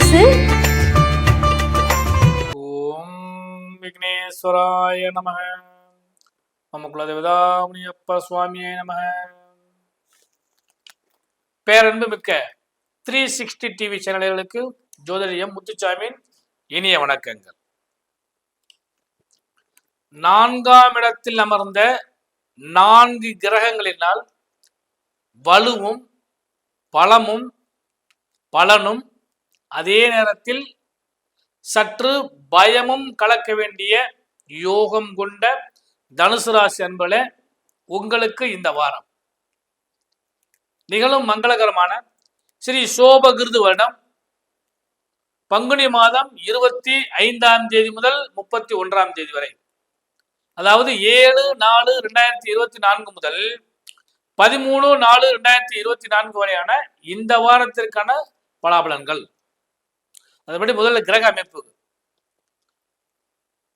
Juice ஓம் விக்னேஸ்வராய நம மம குலதேவதாமுனியப்ப சுவாமியே நம பேரன்பு மிக்க த்ரீ சிக்ஸ்டி டிவி சேனல்களுக்கு ஜோதிடம் முத்துச்சாமியின் இனிய வணக்கங்கள். நான்காம் இடத்தில் அமர்ந்த நான்கு கிரகங்களினால் வலுவும் பலமும் பலனும் அதே நேரத்தில் சற்று பயமும் கலக்க வேண்டிய யோகம் கொண்ட தனுசு ராசி அன்பளே உங்களுக்கு இந்த வாரம். நிகழும் மங்களகரமான ஸ்ரீ சோபகிருது வருடம். பங்குனி மாதம் இருபத்தி ஐந்தாம் தேதி முதல் முப்பத்தி ஒன்றாம் தேதி வரை. அதாவது ஏழு நாலு ரெண்டாயிரத்தி இருபத்தி நான்கு முதல் பதிமூணு நாலு ரெண்டாயிரத்தி இருபத்தி நான்கு வரையான இந்த வாரத்திற்கான பலாபலன்கள். அதுபடி முதல்ல கிரக அமைப்பு.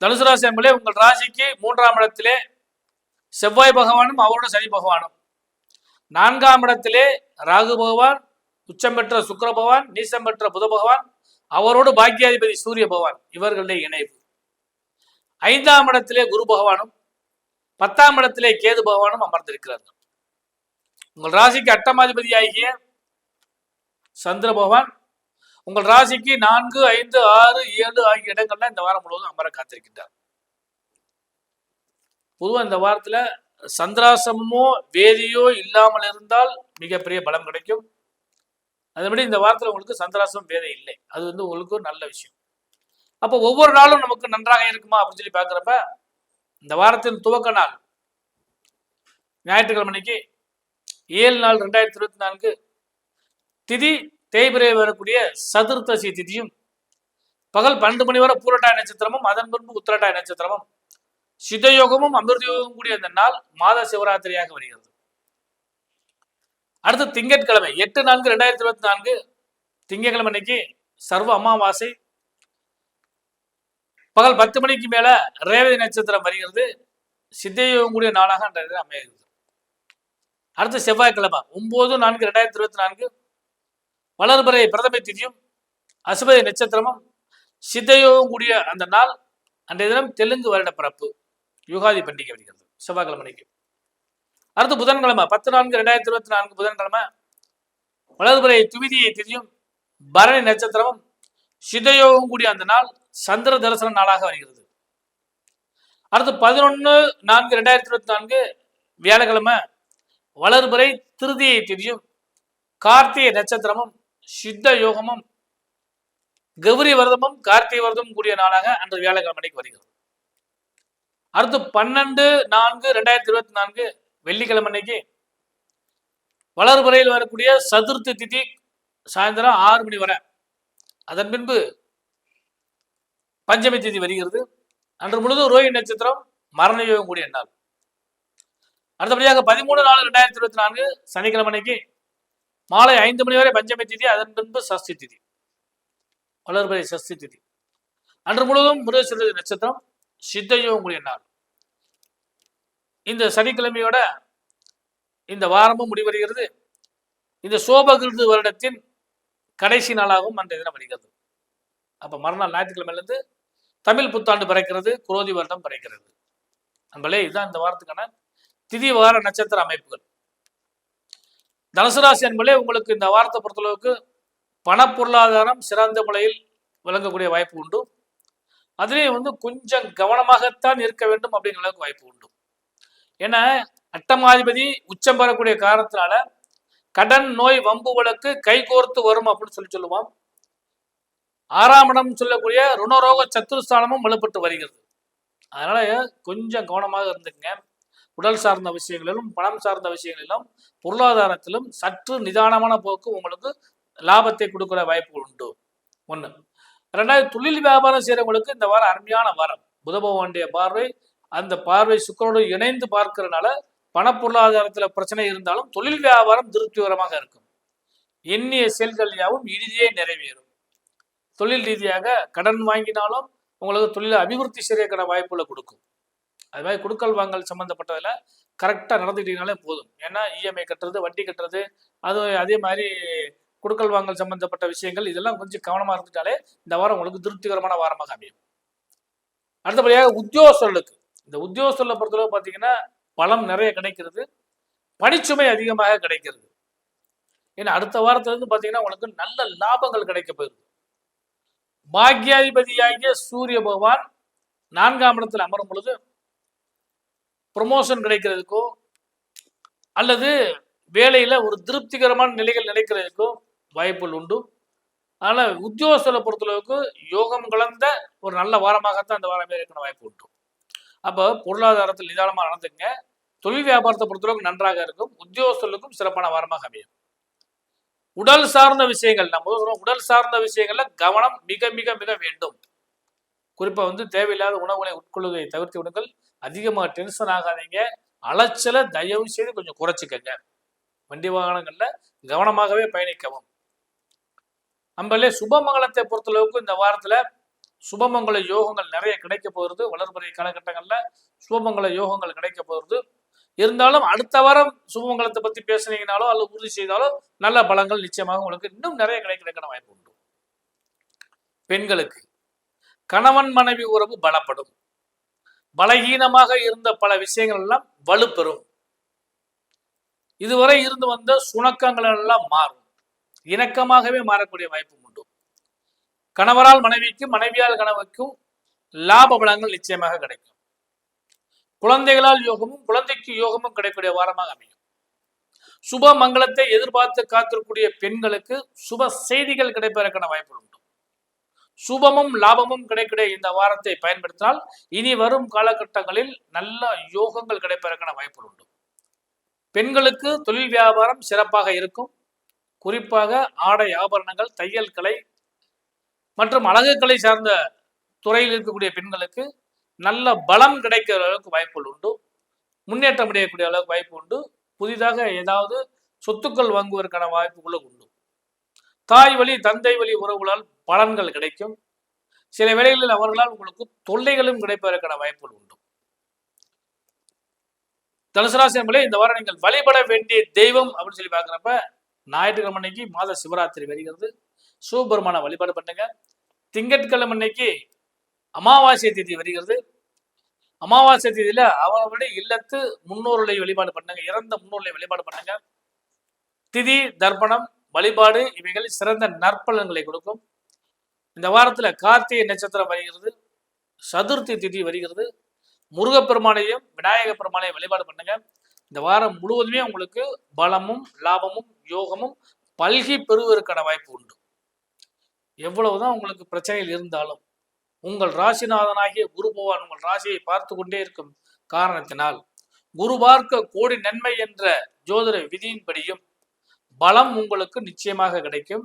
தனுசு ராசி என்பதே உங்கள் ராசிக்கு மூன்றாம் இடத்திலே செவ்வாய் பகவானும் அவரோட சனி பகவானும். நான்காம் இடத்திலே ராகு பகவான் உச்சம் பெற்ற சுக்கர பகவான் நீசம் பெற்ற புத பகவான் அவரோடு பாக்கியாதிபதி சூரிய பகவான் இவர்களுடைய இணைவு. ஐந்தாம் இடத்திலே குரு பகவானும் பத்தாம் இடத்திலே கேது பகவானும் அமர்ந்திருக்கிறார்கள். உங்கள் ராசிக்கு அட்டமாதிபதி ஆகிய சந்திர பகவான் உங்கள் ராசிக்கு நான்கு ஐந்து ஆறு ஏழு ஆகிய இடங்கள்ல இந்த வாரம் முழுவதும் அமர காத்திருக்கின்றார். பொதுவாக இந்த வாரத்துல சந்திராசமோ வேதியோ இல்லாமல் இருந்தால் மிகப்பெரிய பலம் கிடைக்கும். அதன்படி இந்த வாரத்தில் உங்களுக்கு சந்திராசம் வேதை இல்லை. அது வந்து உங்களுக்கு ஒரு நல்ல விஷயம். அப்போ ஒவ்வொரு நாளும் நமக்கு நன்றாக இருக்குமா அப்படின்னு சொல்லி பார்க்குறப்ப இந்த வாரத்தின் துவக்க நாள் ஞாயிற்றுக்கிழமைக்கு ஏழு நாள் ரெண்டாயிரத்தி இருபத்தி நான்கு திதி தேய்பிரை வரக்கூடிய சதுர்த்தசி திதியும் பகல் பன்னெண்டு மணி வரை பூரட்டாய நட்சத்திரமும் அதன் பின்பு உத்திரட்டாய நட்சத்திரமும் சிதயோகமும் அமிர்த யோகமும் கூடிய அந்த நாள் மாத சிவராத்திரியாக வருகிறது. அடுத்து திங்கட்கிழமை எட்டு நான்கு ரெண்டாயிரத்தி இருபத்தி நான்கு திங்கட்கிழமை அன்னைக்கு சர்வ அமாவாசை. பகல் பத்து மணிக்கு மேல ரேவதி நட்சத்திரம் வருகிறது. சித்தயோகம் கூடிய நாளாக அன்றைய அமைகிறது. அடுத்து செவ்வாய்க்கிழமை ஒன்பது நான்கு ரெண்டாயிரத்தி இருபத்தி நான்கு வளர்பிறை பிரதமை திதியும் அசுபதி நட்சத்திரமும் சித்தையோவும் கூடிய அந்த நாள் அன்றைய தினம் தெலுங்கு வருட பிறப்பு யுகாதி பண்டிகை வருகிறது செவ்வாய்க்கிழமைக்கு. அடுத்து புதன்கிழமை பத்து நான்கு ரெண்டாயிரத்தி இருபத்தி நான்கு புதன்கிழமை வளர்பிறை துவிதியை திதியும் பரணி நட்சத்திரமும் சிதயோகம் கூடிய அந்த நாள் சந்திர தரிசன நாளாக வருகிறது. அடுத்து பதினொன்று நான்கு ரெண்டாயிரத்தி இருபத்தி நான்கு வியாழக்கிழமை வளர்பிறை திருதியை திதியும் கார்த்திகை நட்சத்திரமும் சித்த யோகமும் கௌரி விரதமும் கார்த்திகை விரதமும் கூடிய நாளாக அன்று வியாழக்கிழமைக்கு வருகிறது. அடுத்து பன்னெண்டு நான்கு ரெண்டாயிரத்தி இருபத்தி நான்கு வெள்ளிக்கிழமை அன்னைக்கு வளர்பிறையில் வரக்கூடிய சதுர்த்தி திதி சாயந்தரம் ஆறு மணி வரை. அதன் பின்பு பஞ்சமி திதி வருகிறது. அன்று முழுதும் ரோஹி நட்சத்திரம் மரண யோகம் கூடிய நாள். அடுத்தபடியாக பதிமூணு நாலு ரெண்டாயிரத்தி இருபத்தி நான்கு சனிக்கிழமை அன்னைக்கு மாலை ஐந்து மணி வரை பஞ்சமி திதி அதன் பின்பு சஷ்டி திதி. வளர்பறை சஷ்டி திதி. அன்று முழுவதும் முருகசிறு நட்சத்திரம் சித்தயோகம் கூடிய நாள் இந்த சனிக்கிழமையோட இந்த வாரமும் முடிவடைகிறது. இந்த சோபகிருது வருடத்தின் கடைசி நாளாகவும் அன்றைய தினம் வருகிறது. அப்போ மறுநாள் ஞாயிற்றுக்கிழமையிலிருந்து தமிழ் புத்தாண்டு பிறக்கிறது குரோதி வருடம் பிறக்கிறது. நம்மளே இதுதான் இந்த வாரத்துக்கான திதி வார நட்சத்திர அமைப்புகள். தனுசு ராசி என்பதே உங்களுக்கு இந்த வாரத்தை பொறுத்தளவுக்கு பணப்பொருளாதாரம் சிறந்த முறையில் விளங்கக்கூடிய வாய்ப்பு உண்டு. அதுலேயும் வந்து கொஞ்சம் கவனமாகத்தான் இருக்க வேண்டும் அப்படிங்கிற அளவுக்கு வாய்ப்பு உண்டு. ஏன்னா அட்டமாதிபதி உச்சம் பெறக்கூடிய காரணத்தினால கடன் நோய் வம்பு வழக்கு கைகோர்த்து வரும் அப்படின்னு சொல்லி சொல்லுவோம். ஆறாம் இடம் சொல்லக்கூடிய ருணரோக சத்துருஸ்தானமும் வலுப்பட்டு வருகிறது. அதனால கொஞ்சம் கவனமாக இருந்துக்குங்க. உடல் சார்ந்த விஷயங்களிலும் பணம் சார்ந்த விஷயங்களிலும் பொருளாதாரத்திலும் சற்று நிதானமான போக்கு உங்களுக்கு லாபத்தை கொடுக்குற வாய்ப்பு உண்டு. ஒன்று ரெண்டாவது தொழில் வியாபாரம் செய்கிறவங்களுக்கு இந்த வாரம் அருமையான வாரம். புத பகவானுடைய பார்வை அந்த பார்வை சுக்கரோடு இணைந்து பார்க்கறதுனால பண பொருளாதாரத்தில் பிரச்சனை இருந்தாலும் தொழில் வியாபாரம் திருப்திகரமாக இருக்கும். எண்ணிய செயல்கள் யாவும் இறுதியே நிறைவேறும். தொழில் ரீதியாக கடன் வாங்கினாலும் உங்களுக்கு தொழில் அபிவிருத்தி செய்யக்கூடிய வாய்ப்புகளை கொடுக்கும். அது மாதிரி கொடுக்கல் வாங்கல் சம்மந்தப்பட்டதில் கரெக்டாக நடந்துக்கிட்டீங்கனாலே போதும். ஏன்னா இஎம்ஐ கட்டுறது வட்டி கட்டுறது அது அதே மாதிரி கொடுக்கல் வாங்கல் சம்மந்தப்பட்ட விஷயங்கள் இதெல்லாம் கொஞ்சம் கவனமாக இருந்துட்டாலே இந்த வாரம் உங்களுக்கு திருப்திகரமான வாரமாக அமையும். அடுத்தபடியாக உத்தியோகஸ்தர்களுக்கு. இந்த உத்தியோகஸ்தர்களை பொறுத்தளவு பார்த்தீங்கன்னா பலம் நிறைய கிடைக்கிறது பணிச்சுமை அதிகமாக கிடைக்கிறது. ஏன்னா அடுத்த வாரத்துலேருந்து பார்த்தீங்கன்னா உங்களுக்கு நல்ல லாபங்கள் கிடைக்க போயிருக்கு பாக்யாதிபதியாகிய சூரிய பகவான் நான்காம் இடத்தில் அமரும் பொழுது ப்ரொமோஷன் கிடைக்கிறதுக்கோ அல்லது வேலையில் ஒரு திருப்திகரமான நிலைகள் நிலைக்கிறதுக்கோ வாய்ப்புகள் உண்டு. அதனால் உத்தியோகஸ்தரை பொறுத்தளவுக்கு யோகம் கலந்த ஒரு நல்ல வாரமாகத்தான் அந்த வாரமே இருக்கிற வாய்ப்பு உண்டு. அப்போ பொருளாதாரத்தில் நிதானமாக நடந்துங்க தொழில் வியாபாரத்தை பொறுத்தளவுக்கு நன்றாக இருக்கும். உத்தியோகஸ்தர்களுக்கும் சிறப்பான வாரமாக அமையும். உடல் சார்ந்த விஷயங்கள் நம்ம உடல் சார்ந்த விஷயங்கள்ல கவனம் மிக மிக மிக வேண்டும். குறிப்பாக வந்து தேவையில்லாத உணவுகளை உட்கொள்வதை தவிர்த்து விடுங்கள். அதிகமாக டென்ஷன் ஆகாதீங்க. அலைச்சலை தயவு செய்து கொஞ்சம் குறைச்சிக்கங்க. வண்டி வாகனங்களில் கவனமாகவே பயணிக்கவும். நம்மளே சுபமங்கலத்தை பொறுத்தளவுக்கு இந்த வாரத்தில் சுபமங்கல யோகங்கள் நிறைய கிடைக்க போகிறது. வளர்முறை காலகட்டங்களில் சுபமங்கல யோகங்கள் கிடைக்க போகிறது. இருந்தாலும் அடுத்த வாரம் சுபமங்கலத்தை பற்றி பேசுனீங்கனாலோ அல்லது உறுதி செய்தாலோ நல்ல பலங்கள் நிச்சயமாக உங்களுக்கு இன்னும் நிறைய கிடைக்கிறதுக்கான வாய்ப்பு உண்டு. பெண்களுக்கு கணவன் மனைவி உறவு பலப்படும். பலகீனமாக இருந்த பல விஷயங்கள் எல்லாம் வலுப்பெறும். இதுவரை இருந்து வந்த சுணக்கங்கள் எல்லாம் மாறும். இணக்கமாகவே மாறக்கூடிய வாய்ப்பு உண்டு. கணவரால் மனைவிக்கும் மனைவியால் கணவருக்கும் லாப பலங்கள் நிச்சயமாக கிடைக்கும். குழந்தைகளால் யோகமும் குழந்தைக்கு யோகமும் கிடைக்கக்கூடிய வாரமாக அமையும். சுப மங்களத்தை எதிர்பார்த்து காத்திருக்கக்கூடிய பெண்களுக்கு சுப செய்திகள் கிடைப்பதற்கான வாய்ப்புகள் உண்டு. சுபமும் லாபமும் கிடைக்கிற இந்த வாரத்தை பயன்படுத்தினால் இனி வரும் காலகட்டங்களில் நல்ல யோகங்கள் கிடைப்பதற்கான வாய்ப்புகள் உண்டு. பெண்களுக்கு தொழில் வியாபாரம் சிறப்பாக இருக்கும். குறிப்பாக ஆடை ஆபரணங்கள் தையல் கலை மற்றும் அழகுக்கலை சார்ந்த துறையில் இருக்கக்கூடிய பெண்களுக்கு நல்ல பலம் கிடைக்கிற அளவுக்கு வாய்ப்புகள் உண்டு. முன்னேற்றம் அடையக்கூடிய அளவுக்கு வாய்ப்பு உண்டு. புதிதாக ஏதாவது சொத்துக்கள் வாங்குவதற்கான வாய்ப்புகளும் உண்டு. தாய் வழி தந்தை வழி உறவுகளால் பலன்கள் கிடைக்கும். சில வேளைகளில் அவர்களால் உங்களுக்கு தொல்லைகளும் கிடைப்பதற்கான வாய்ப்புகள் உண்டு. தனுசு என்பதே இந்த வாரம் நீங்கள் வழிபட வேண்டிய தெய்வம் அப்படின்னு சொல்லி பார்க்குறப்ப ஞாயிற்றுக்கிழமை அன்னைக்கு மாத சிவராத்திரி வருகிறது. சிவபெருமான வழிபாடு பண்ணுங்க. திங்கட்கிழமை அன்னைக்கு அமாவாசை தேதி வருகிறது. அமாவாசை திதியில அவர்களுடைய இல்லத்து முன்னோர்களை வழிபாடு பண்ணுங்க. இறந்த முன்னோர்களை வழிபாடு பண்ணுங்க. திதி தர்ப்பணம் வழிபாடு இவைகள் சிறந்த நற்பலன்களை கொடுக்கும். இந்த வாரத்தில் கார்த்திகை நட்சத்திரம் வருகிறது சதுர்த்தி திதி வருகிறது. முருகப்பெருமானையும் விநாயக பெருமானையும் வழிபாடு பண்ணுங்க. இந்த வாரம் முழுவதுமே உங்களுக்கு பலமும் லாபமும் யோகமும் பல்கி பெறுவதற்கான வாய்ப்பு உண்டு. எவ்வளவுதான் உங்களுக்கு பிரச்சனைகள் இருந்தாலும் உங்கள் ராசிநாதனாகிய குரு பகவான் உங்கள் ராசியை பார்த்து கொண்டே இருக்கும் காரணத்தினால் குரு பார்க்க கோடி நன்மை என்ற ஜோதிட விதியின்படியும் பலம் உங்களுக்கு நிச்சயமாக கிடைக்கும்.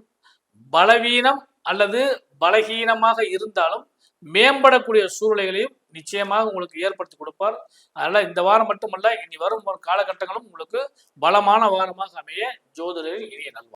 பலவீனம் அல்லது பலகீனமாக இருந்தாலும் மேம்படக்கூடிய சூழ்நிலைகளையும் நிச்சயமாக உங்களுக்கு ஏற்படுத்தி கொடுப்பார். அதனால் இந்த வாரம் மட்டுமல்ல இனி வரும் காலகட்டங்களும் உங்களுக்கு பலமான வாரமாக அமைய ஜோதிடரில் இனிய நல்வாழ்வு